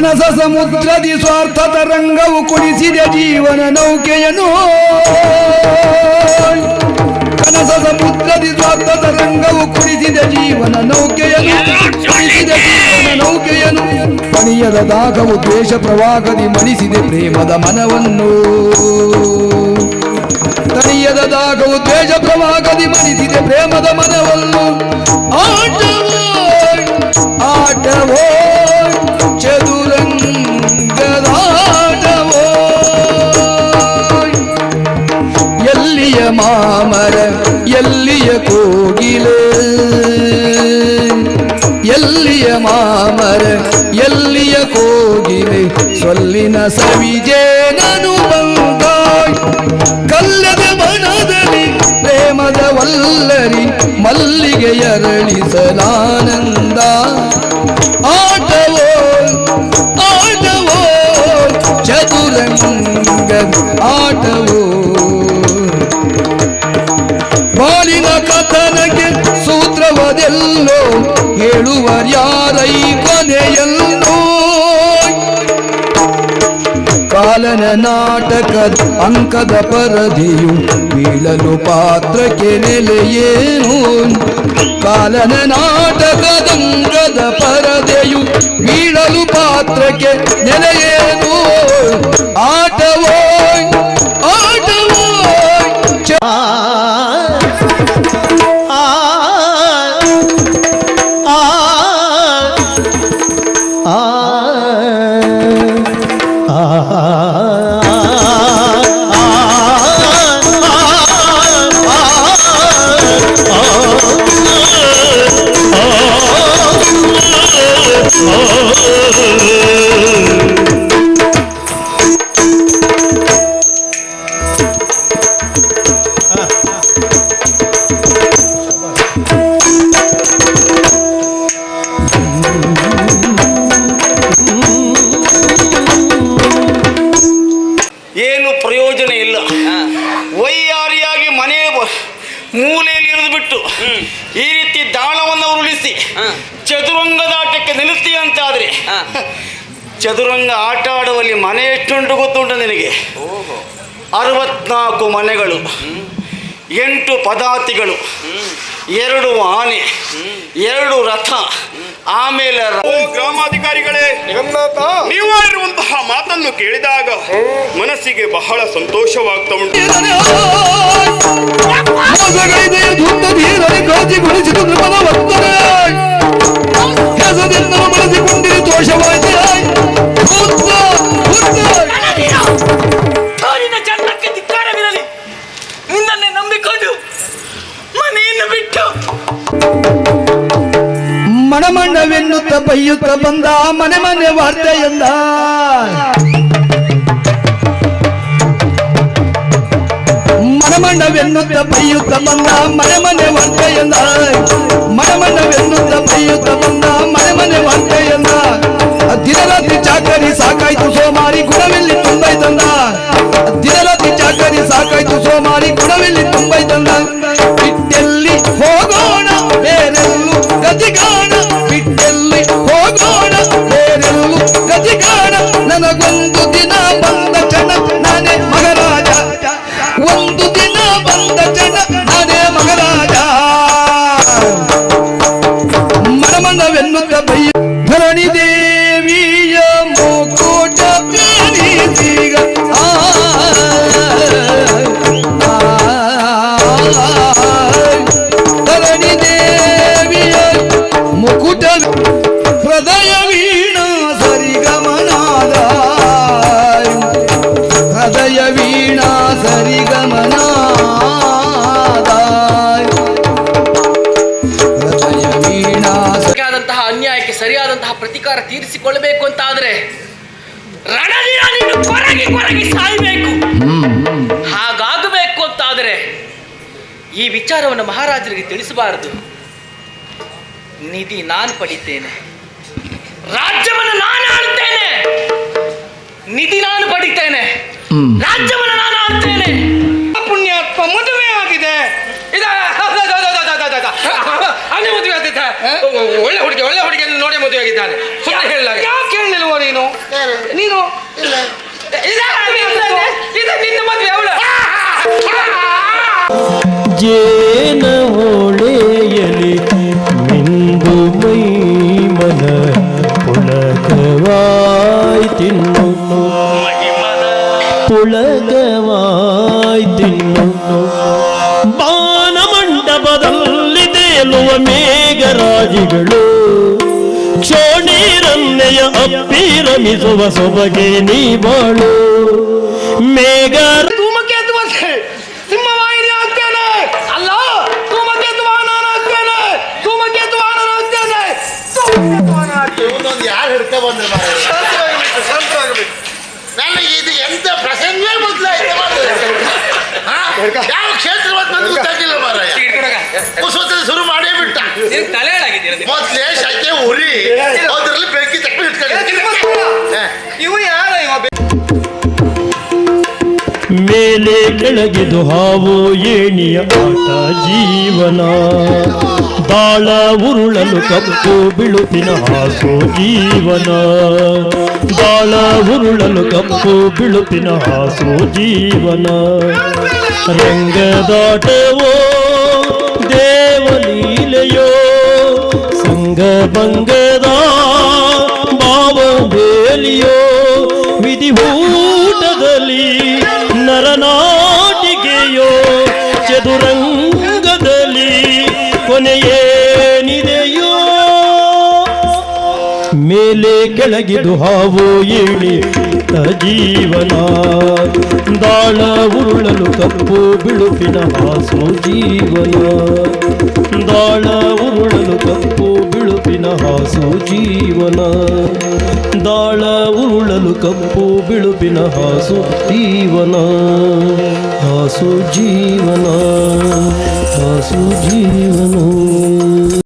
ಕನಸ ಸಮುದ್ರದಿ ಸ್ವಾರ್ಥ ತರಂಗವು ಕುಣಿಸಿದೆ ಜೀವನ ನೌಕೆಯನು ಕನಸ ಸಮುದ್ರದಿ ಸ್ವಾರ್ಥ ತರಂಗವು ಕುಣಿಸಿದೆ ಜೀವನ ನೌಕೆಯನು ಕುಡಿಸಿದ ಜೀವನ ನೌಕೆಯನು ಮಣಿಯದ ದಾಗವು ದ್ವೇಷ ಪ್ರವಾಹದಿ ಮಣಿಸಿದೆ ಪ್ರೇಮದ ಮನವನ್ನು. ತಣಿಯದ ದಾಗವು ದ್ವೇಷ ಪ್ರವಾಹದಿ ಮಣಿಸಿದೆ ಪ್ರೇಮದ ಮನವನ್ನು. ಆಟವೋ ಮಾಮರ ಎಲ್ಲಿಯ ಕೋಗಿಲೆ? ಸೊಲ್ಲಿನ ಸವಿಜೇನನು ಬಂದಾಯ್ ಕಲ್ಲದ ಬಣದಲ್ಲಿ ಪ್ರೇಮದ ವಲ್ಲರಿ ಮಲ್ಲಿಗೆ ಆಟವೋ ಆಟವೋ ಚದುರಂಗ ಆಟವೋ. ಬಾಳಿನ ಕಥನಕ್ಕೆ ಸೂತ್ರವದೆಲ್ಲೋ ಹೇಳುವರ್ಯಾರೈ ಕೊನೆಯಲ್ಲೋ? ಕಾಲನ ನಾಟಕದ ಅಂಕದ ಪರದಿಯು ಬೀಳಲು ಪಾತ್ರಕ್ಕೆ ನೆಲೆಯೇನು ಕಾಲನ ನಾಟಕದ ಅಂಕದ ಪರದೆಯು ಬೀಳಲು ಪಾತ್ರಕ್ಕೆ ನೆಲೆಯೇನು ಆಟವೋ Oh ಚದುರಂಗ ಆಟ ಆಡುವಲ್ಲಿ ಮನೆ ಎಷ್ಟುಂಟು ಗೊತ್ತುಂಟು ನಿನಗೆ. ಅರವತ್ನಾಲ್ಕು ಮನೆಗಳು ಎಂಟು ಪದಾತಿಗಳು ಎರಡು ಆನೆ ಎರಡು ರಥ ಆಮೇಲೆ ಗ್ರಾಮಾಧಿಕಾರಿಗಳೇ ನೀವು ಇರುವಂತಹ ಮಾತನ್ನು ಕೇಳಿದಾಗ ಮನಸ್ಸಿಗೆ ಬಹಳ ಸಂತೋಷವಾಗ್ತಾ ಉಂಟು. ಮಣಮಣ್ಣವೆನ್ನುತ್ತ ಬೈಯುತ್ತ ಬಂದ ಮನೆ ಮನೆ ವಾರ್ತೆಯಂದ ಮಣಮಣ್ಣವೆನ್ನುತ್ತ ಬೈಯುತ್ತ ಬಂದ ಮನೆ ಮನೆ ವಾರ್ತೆಯಂದ ಮಣಮಣ್ಣವೆನ್ನುತ್ತ ಬೈಯುತ್ತ ಬಂದ ಮನೆ ಮನೆ ವಾರ್ತೆಯಂದ ದಿನರಾತ್ರಿ ಚಾಕರಿ ಸಾಕಾಯ್ತು ಸೋಮಾರಿ ಗುಣವೆಲ್ಲಿ ತುಂಬೈ ತಂದ. ದಿನರಾತ್ರಿ ಚಾಕರಿ ಸಾಕಾಯ್ತು ಸೋಮಾರಿ ಗುಣವೆಲ್ಲಿ ತುಂಬೈ ತಂದ. ಬಿಟ್ಟೆಲ್ಲಿ జ్ఞానగుంజ ಪ್ರತಿಕಾರ ತೀರಿಸಿಕೊಳ್ಳಬೇಕು ಅಂತ ಆದ್ರೆ ರಣದಿನ ನೀನು ಕೊರಗಿ ಕೊರಗಿ ಸಾಯಬೇಕು. ಹಾಗಾಗಬೇಕು ಅಂತಾದರೆ ಈ ವಿಚಾರವನ್ನು ಮಹಾರಾಜರಿಗೆ ತಿಳಿಸಬಾರದು. ನಿಧಿ ನಾನು ಪಡಿತೇನೆ. ರಾಜ್ಯವನ್ನು ನಾನು ಆಳ್ತೇನೆ. ನಿಧಿ ನಾನು ಪಡಿತೇನೆ. ರಾಜ್ಯವನ್ನು ನಾನು ಆಳ್ತೇನೆ. ಅವನೇ ಮದುವೆ ಆಗ್ತಿದ್ದ ಒಳ್ಳೆ ಹುಡುಗಿ ಒಳ್ಳೆ ಹುಡುಗಿಯನ್ನು ನೋಡಿ ಮದುವೆ ಆಗಿದ್ದಾನೆ. ಸುಮ್ಮನೆ ಹೇಳಲಾಗ. ಯಾಕೆ ಹೇಳಿಲ್ವ ನೀನು? ನೀನು? ಇಲ್ಲ. ಇದ ನಿನ್ನ ಮದುವೆ ಅವಳು. ಜೇನ ಹೊಳೆಯಲಿ ನಿಂದು ಮೈ ಮನ ಪುಳಕವಾಯ್ ತಿನ್ನು. ತೇಲುವ ಮೇಘರಾಜಿಗಳು ಕ್ಷೋಣೀರನ್ನೆಯ ಅಪ್ಪಿರಮಿಸುವ ಸೊಬಗೆ ನೀ ಬಾಳು ಮೇಘ ಯಾವ ಕ್ಷೇತ್ರ ಗೊತ್ತಾಗಿಲ್ಲ ಮಾರಾಯ. ಹಿಡ್ಕೊಡಗ. ಶುರು ಮಾಡೇ ಬಿಟ್ಟ. ನೀನ್ ತಲೆ ಮೊದ್ಲೇ ಶಕೆ ಉರಿ. ಅದ್ರಲ್ಲಿ ಬೆಂಕಿ ತಪ್ಪಿ ಇಟ್ಕೊಂಡು ಇವು ಯಾರ ಇವ? ಮೇಲೆ ಕೆಳಗಿದು ಹಾವು ಏಣಿಯ ಆಟ ಜೀವನ. ಬಾಳ ಉರುಳಲು ಕಪ್ಪು ಬಿಳುಪಿನ ಹಾಸು ಜೀವನ. ಬಾಳ ಉರುಳಲು ಕಪ್ಪು ಬಿಳುಪಿನ ಹಾಸು ಜೀವನ. ರಂಗದಾಟವೋ, ದೇವಲೀಲೆಯೋ ಸಂಗಭಂಗದ ಭಾವ ಬೇಲಿಯೋ ಮೇಲೆ ಕೆಳಗಿದು ಹಾವು ಏಳಿ ಜೀವನ. ದಾಳ ಉರುಳಲು ಕಪ್ಪು ಬಿಳುಪಿನ ಹಾಸು ಜೀವನ. ದಾಳ ಉರುಳಲು ಕಪ್ಪು ಬಿಳುಪಿನ ಹಾಸು ಜೀವನ. ದಾಳ ಉರುಳಲು ಕಪ್ಪು ಬಿಳುಪಿನ ಹಾಸು ಜೀವನ. ಹಾಸು ಜೀವನ ಹಾಸು ಜೀವನ.